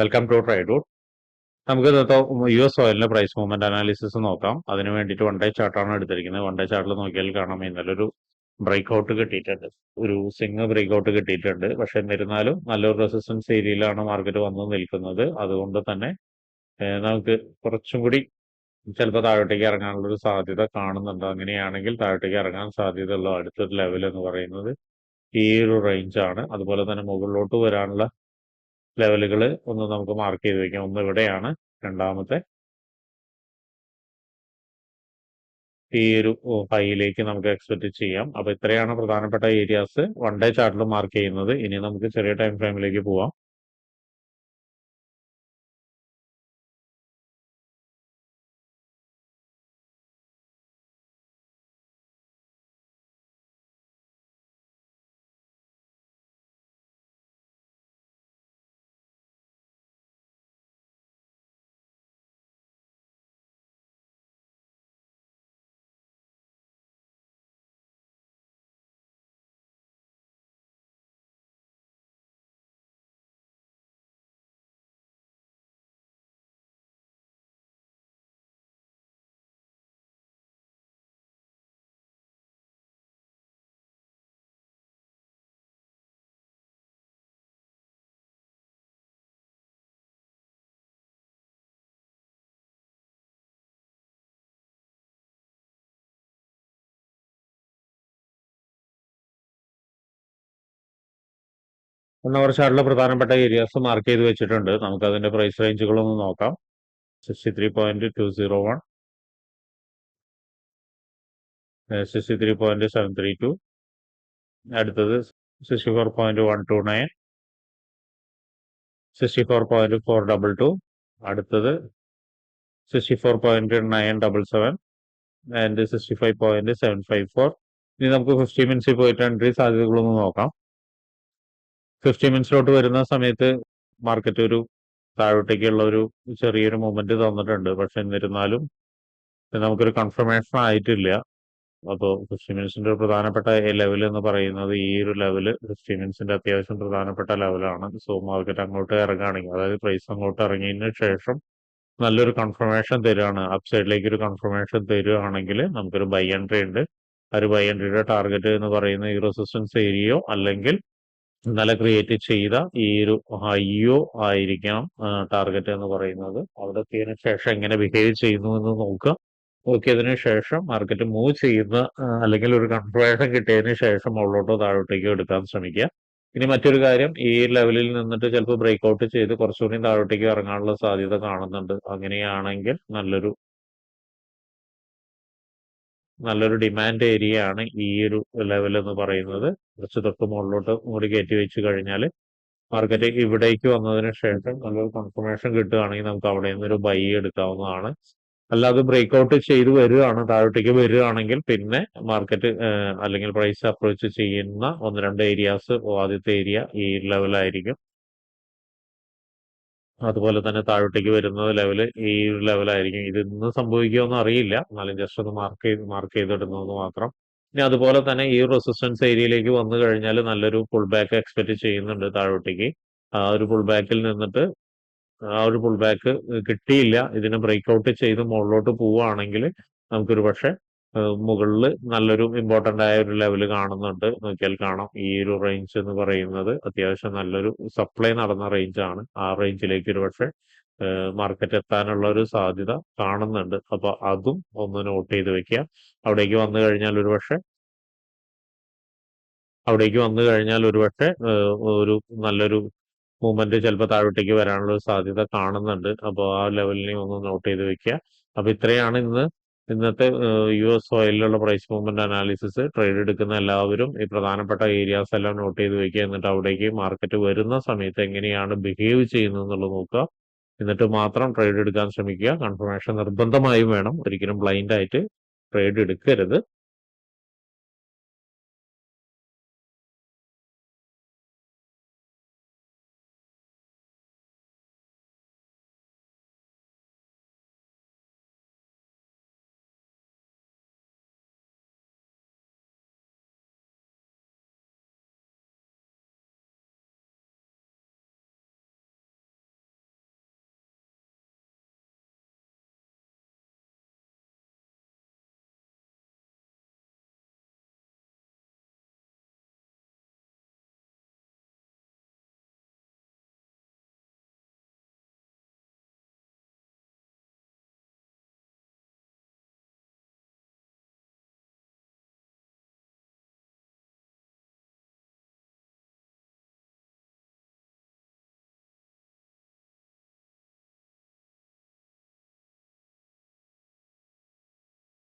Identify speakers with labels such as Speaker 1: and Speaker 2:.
Speaker 1: Welcome to ട്രൈഡൂട്ട് നമുക്ക് ഇന്നത്തെ യു എസ് ഓയിലിന്റെ പ്രൈസ് മൂവ്മെന്റ് അനാലിസിസ് നോക്കാം. അതിന് വേണ്ടിയിട്ട് വൺ ഡേ ചാർട്ടാണ് എടുത്തിരിക്കുന്നത്. വൺ ഡേ ചാർട്ടിൽ നോക്കിയാൽ കാണാം. ഇന്നലെ ഒരു ബ്രേക്ക് ഔട്ട് കിട്ടിയിട്ടുണ്ട്. ഒരു സിംഗ് ബ്രേക്ക് ഔട്ട് കിട്ടിയിട്ടുണ്ട്. പക്ഷെ എന്നിരുന്നാലും നല്ലൊരു റെസിസ്റ്റൻസ് ഏരിയയിലാണ് മാർക്കറ്റ് വന്ന് നിൽക്കുന്നത്. അതുകൊണ്ട് തന്നെ നമുക്ക് കുറച്ചും കൂടി ചിലപ്പോൾ താഴോട്ടേക്ക് ഇറങ്ങാനുള്ള ഒരു സാധ്യത കാണുന്നുണ്ട്. അങ്ങനെയാണെങ്കിൽ താഴോട്ടേക്ക് ഇറങ്ങാൻ സാധ്യതയുള്ള അടുത്തൊരു ലെവൽ എന്ന് പറയുന്നത് ഈ ഒരു റേഞ്ചാണ് അതുപോലെ തന്നെ മുകളിലോട്ട് വരാനുള്ള ലെവലുകൾ ഒന്ന് നമുക്ക് മാർക്ക് ചെയ്ത് വെക്കാം. ഒന്ന് ഇവിടെയാണ് രണ്ടാമത്തെ. ഈ ഒരു ഹൈയിലേക്ക് നമുക്ക് എക്സ്പെക്ട് ചെയ്യാം. അപ്പൊ ഇത്രയാണ് പ്രധാനപ്പെട്ട ഏരിയാസ് വൺ ഡേ ചാർട്ടിൽ മാർക്ക് ചെയ്യുന്നത്. ഇനി നമുക്ക് ചെറിയ ടൈം ഫ്രെയിമിലേക്ക് പോവാം. വൺ കുറച്ചായിട്ടുള്ള പ്രധാനപ്പെട്ട ഏരിയാസ് മാർക്ക് ചെയ്ത് വെച്ചിട്ടുണ്ട്. നമുക്ക് അതിന്റെ പ്രൈസ് റേഞ്ചുകളൊന്ന് നോക്കാം. Sixty three point two zero one sixty three point seven three two അടുത്തത് sixty four point one two nine sixty four point four double two അടുത്തത് sixty four point nine double seven and sixty five point seven five four ഇനി നമുക്ക് fifty മിനിറ്റ്സിൽ പോയിട്ട് entry സാധ്യതകളൊന്ന് നോക്കാം. Fifty മിനിറ്റ്സിലോട്ട് വരുന്ന സമയത്ത് market ഒരു താഴോട്ടേക്കുള്ള ഒരു ചെറിയൊരു മൂവ്മെന്റ് തന്നിട്ടുണ്ട്. പക്ഷെ എന്നിരുന്നാലും നമുക്കൊരു കൺഫർമേഷൻ ആയിട്ടില്ല. അപ്പോൾ ഫിഫ്റ്റി മിനിറ്റ്സിന്റെ ഒരു പ്രധാനപ്പെട്ട ലെവൽ എന്ന് പറയുന്നത് ഈ ഒരു ലെവൽ ഫിഫ്റ്റി മിനിറ്റ്സിന്റെ അത്യാവശ്യം പ്രധാനപ്പെട്ട ലെവലാണ് സോ മാർക്കറ്റ് അങ്ങോട്ട് ഇറങ്ങുകയാണെങ്കിൽ അതായത് പ്രൈസ് അങ്ങോട്ട് ഇറങ്ങിയതിന് ശേഷം നല്ലൊരു കൺഫർമേഷൻ തരുകയാണ് അപ്സൈഡിലേക്ക് ഒരു കൺഫർമേഷൻ തരുകയാണെങ്കിൽ നമുക്കൊരു ബൈ എൻട്രി ഉണ്ട്. ആ ഒരു ബൈ എൻട്രിയുടെ ടാർഗറ്റ് എന്ന് പറയുന്ന ഈ റെസിസ്റ്റൻസ് ഏരിയയോ അല്ലെങ്കിൽ ഇന്നലെ ക്രിയേറ്റ് ചെയ്ത ഈ ഒരു ഹൈയോ ആയിരിക്കണം ടാർഗറ്റ് എന്ന് പറയുന്നത്. അവിടെ എത്തിയതിനു ശേഷം എങ്ങനെ ബിഹേവ് ചെയ്യുന്നു എന്ന് നോക്കുക. നോക്കിയതിനു ശേഷം മാർക്കറ്റ് മൂവ് ചെയ്യുന്ന അല്ലെങ്കിൽ ഒരു കൺഫർമേഷൻ കിട്ടിയതിന് ശേഷം മുകളിലോട്ടോ താഴോട്ടേക്കോ എടുക്കാൻ ശ്രമിക്കുക. ഇനി മറ്റൊരു കാര്യം ഈ ലെവലിൽ നിന്നിട്ട് ചിലപ്പോൾ ബ്രേക്ക് ഔട്ട് ചെയ്ത് കുറച്ചുകൂടി താഴോട്ടേക്ക് ഇറങ്ങാനുള്ള സാധ്യത കാണുന്നുണ്ട്. അങ്ങനെയാണെങ്കിൽ നല്ലൊരു നല്ലൊരു ഡിമാൻഡ് ഏരിയ ആണ് ഈ ഒരു ലെവൽ എന്ന് പറയുന്നത്. കുറച്ച് തൊട്ട് മുകളിലോട്ട് കൂടി കയറ്റി വെച്ച് കഴിഞ്ഞാൽ മാർക്കറ്റ് ഇവിടേക്ക് വന്നതിന് ശേഷം നല്ലൊരു കൺഫർമേഷൻ കിട്ടുകയാണെങ്കിൽ നമുക്ക് അവിടെ നിന്നൊരു ബൈ എടുക്കാവുന്നതാണ്. അല്ലാതെ ബ്രേക്ക് ഔട്ട് ചെയ്ത് വരികയാണ് താഴോട്ടേക്ക് വരികയാണെങ്കിൽ പിന്നെ മാർക്കറ്റ് അല്ലെങ്കിൽ പ്രൈസ് അപ്രോച്ച് ചെയ്യുന്ന ഒന്ന് രണ്ട് ഏരിയാസ് ആദ്യത്തെ ഏരിയ ഈ ലെവലായിരിക്കും അതുപോലെ തന്നെ താഴോട്ടേക്ക് വരുന്ന ലെവൽ ഈ ഒരു ലെവലായിരിക്കും ഇന്ന് സംഭവിക്കുമെന്ന് അറിയില്ല. എന്നാലും ജസ്റ്റ് ഒന്ന് മാർക്ക് ചെയ്ത് മാർക്ക് ചെയ്തിടുന്നത് മാത്രം. ഇനി അതുപോലെ തന്നെ ഈ റെസിസ്റ്റൻസ് ഏരിയയിലേക്ക് വന്നു കഴിഞ്ഞാൽ നല്ലൊരു പുൾ ബാക്ക് എക്സ്പെക്ട് ചെയ്യുന്നുണ്ട് താഴോട്ടേക്ക്. ആ ഒരു പുൾ ബാക്കിൽ നിന്നിട്ട് ആ ഒരു പുൾ ബാക്ക് കിട്ടിയില്ല. ഇതിനെ ബ്രേക്ക് ഔട്ട് ചെയ്ത് മുകളിലോട്ട് പോവുകയാണെങ്കിൽ നമുക്കൊരു പക്ഷെ മുകളിൽ നല്ലൊരു ഇമ്പോർട്ടന്റ് ആയ ഒരു ലെവൽ കാണുന്നുണ്ട്. നോക്കിയാൽ കാണാം. ഈ ഒരു റേഞ്ച് എന്ന് പറയുന്നത് അത്യാവശ്യം നല്ലൊരു സപ്ലൈ നടന്ന റേഞ്ച് ആണ്. ആ റേഞ്ചിലേക്ക് ഒരു പക്ഷേ മാർക്കറ്റ് എത്താനുള്ള ഒരു സാധ്യത കാണുന്നുണ്ട്. അപ്പൊ അതും ഒന്ന് നോട്ട് ചെയ്ത് വെക്കുക. അവിടേക്ക് വന്നു കഴിഞ്ഞാൽ ഒരു പക്ഷേ അവിടേക്ക് വന്നു കഴിഞ്ഞാൽ ഒരു പക്ഷേ ഒരു നല്ലൊരു മൂവ്മെന്റ് ചിലപ്പോൾ താഴോട്ടേക്ക് വരാനുള്ള ഒരു സാധ്യത കാണുന്നുണ്ട്. അപ്പോൾ ആ ലെവലിനെ ഒന്ന് നോട്ട് ചെയ്ത് വെക്കുക. അപ്പൊ ഇത്രയാണ് ഇന്ന് ഇന്നത്തെ യു എസ് ഓയിലുള്ള പ്രൈസ് മൂവ്മെന്റ് അനാലിസിസ് ട്രേഡ് എടുക്കുന്ന എല്ലാവരും ഈ പ്രധാനപ്പെട്ട ഏരിയാസ് എല്ലാം നോട്ട് ചെയ്ത് വെക്കുക. എന്നിട്ട് അവിടേക്ക് മാർക്കറ്റ് വരുന്ന സമയത്ത് എങ്ങനെയാണ് ബിഹേവ് ചെയ്യുന്നത് എന്നുള്ളത് നോക്കുക. എന്നിട്ട് മാത്രം ട്രേഡ് എടുക്കാൻ ശ്രമിക്കുക. കൺഫർമേഷൻ നിർബന്ധമായും വേണം. ഒരിക്കലും ബ്ലൈൻഡ് ആയിട്ട് ട്രേഡ് എടുക്കരുത്.